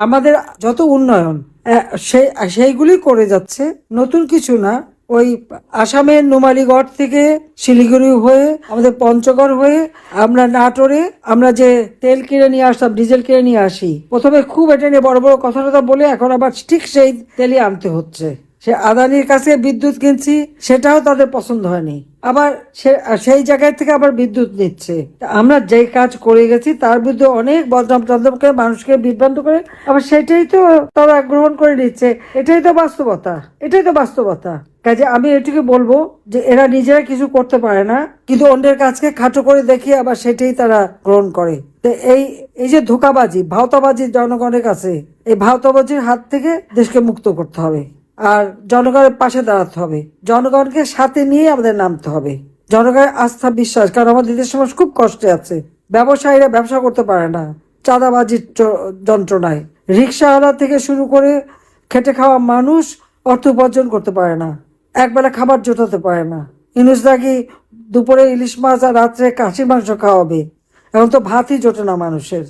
আমাদের যত উন্নয়ন সেই সেইগুলি করে যাচ্ছে। নতুন কিছু না, ওই আসামের নুমালিগড় থেকে শিলিগুড়ি হয়ে, আমাদের পঞ্চগড় হয়ে, আমরা নাটোরে, আমরা যে তেল কিনে নিয়ে আসতাম, ডিজেল কিনে নিয়ে আসি, প্রথমে খুব এটা নিয়ে বড় বড় কথা টথা বলে এখন আবার ঠিক সেই তেলই আনতে হচ্ছে। সে আদানির কাছে বিদ্যুৎ কিনছি, সেটাও তাদের পছন্দ হয়নি। আবার সে সেই জায়গায় থেকে আবার বিদ্যুৎ নিচ্ছে। আমরা যেই কাজ করে গেছি, তার বিরুদ্ধে অনেক বদনাম টদনাম করে মানুষকে বিভ্রান্ত করে, আবার সেটাই তো তারা গ্রহণ করে নিচ্ছে। এটাই তো বাস্তবতা। এটাই তো বাস্তবতা। কাজে আমি এটুকু বলব যে এরা নিজেরা কিছু করতে পারে না, কিন্তু অন্যের কাজকে খাটো করে দেখিয়ে আবার সেটাই তারা গ্রহণ করে। তো এই এই যে ধোকাবাজি, ভাওতাবাজি জনগণের কাছে, এই ভাওতাবাজির হাত থেকে দেশকে মুক্ত করতে হবে। আর জনগণের পাশে দাঁড়াতে হবে। জনগণকে সাথে নিয়ে আমাদের নামতে হবে। জনগণের আস্থা বিশ্বাস, কারণ আমাদের দেশের মানুষ খুব কষ্টে আছে। ব্যবসায়ীরা ব্যবসা করতে পারে না, চাঁদাবাজির যন্ত্রণায়। রিক্সাওয়ালা থেকে শুরু করে খেটে খাওয়া মানুষ অর্থ উপার্জন করতে পারে না, একবেলা খাবার জোটাতে পারে না। ইনুস নাকি দুপুরে ইলিশ মাছ আর রাত্রে কাশির মাংস খাওয়াবে। এখন তো ভাতই জোটে না মানুষের।